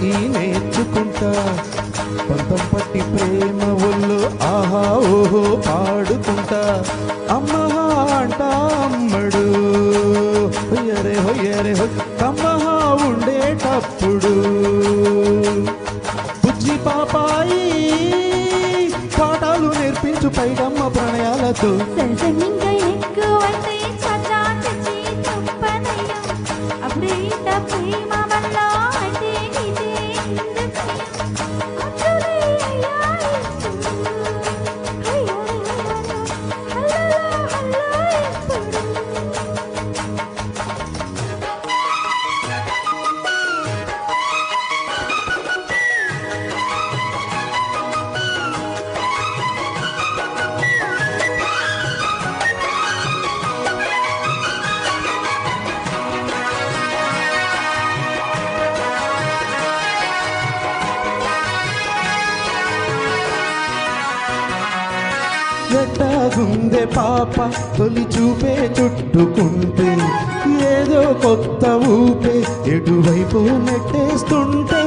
ఈ నేర్చుకుంటా. పంతం పట్టి ప్రేమ ఒళ్ళు ఆహా ఓహో పాడుకుంటా. అమ్మ అంట అమ్మడు. హొయ్యరే హొయ్యరే హొయ్ ఉండేటప్పుడు. బుజ్జి పాపాయి పాఠాలు నేర్పించు పైడమ్మ ప్రణయాలతో. ఎట్లాగుందే పాప తొలి చూపే చుట్టుకుంటే ఏదో కొత్త ఊపే ఎటువైపు నెట్టేస్తుంటే.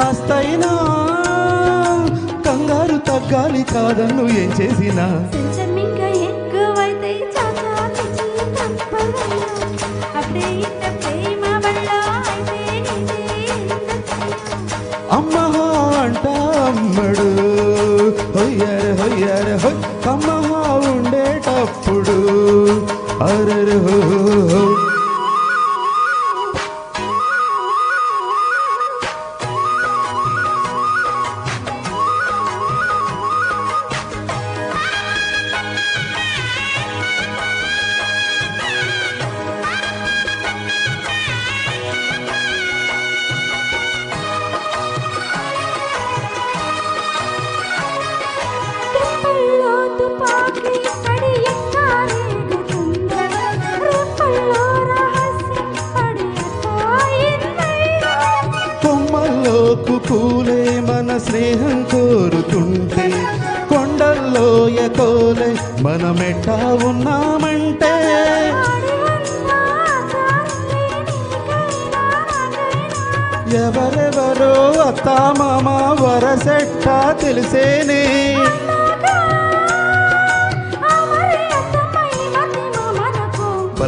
కాస్తైనా కంగారు తగ్గాలి కాదన్ను ఏం చేసినా. అమ్మహా అంట అమ్మడు హొయ్యర హొయ్యర హొయ్. కమ్మహా ఉండేటప్పుడు అరరు కొమ్మల్లో కుకూలే మన స్నేహం కోరుతుంటే కొండల్లో ఎకోలే మనమెట్టా ఉన్నామంటే. ఎవరెవరో అత్తా మామ వరసెట్టా తెలిసేనే.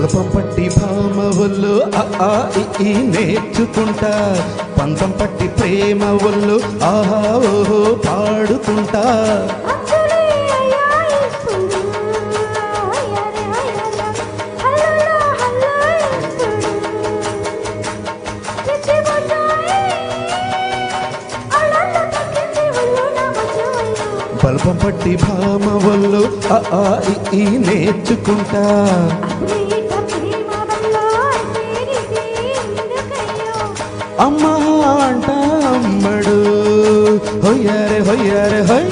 బలపం పట్టి భామ ఒళ్ళు ఆ ఈ నేర్చుకుంటా. పంతం పట్టి ప్రేమ ఒళ్ళు ఆహా ఓహో పాడుకుంటా. బలపం పట్టి భామ ఒళ్ళు ఆ ఈ నేర్చుకుంటా. అమ్మ అంట అమ్మడు. హొయ్యారే హొయ్యారే హొయ్.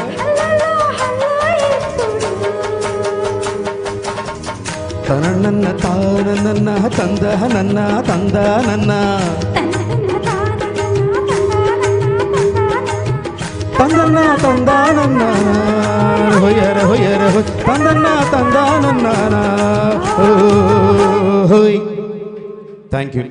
కనన్న తానన్న తంద నన్న తంద నన్న. తందన్న తందానన్న హొయ్యర హొయ్యర హొయ్. తందన్న తందానన్న హోయ్. Thank you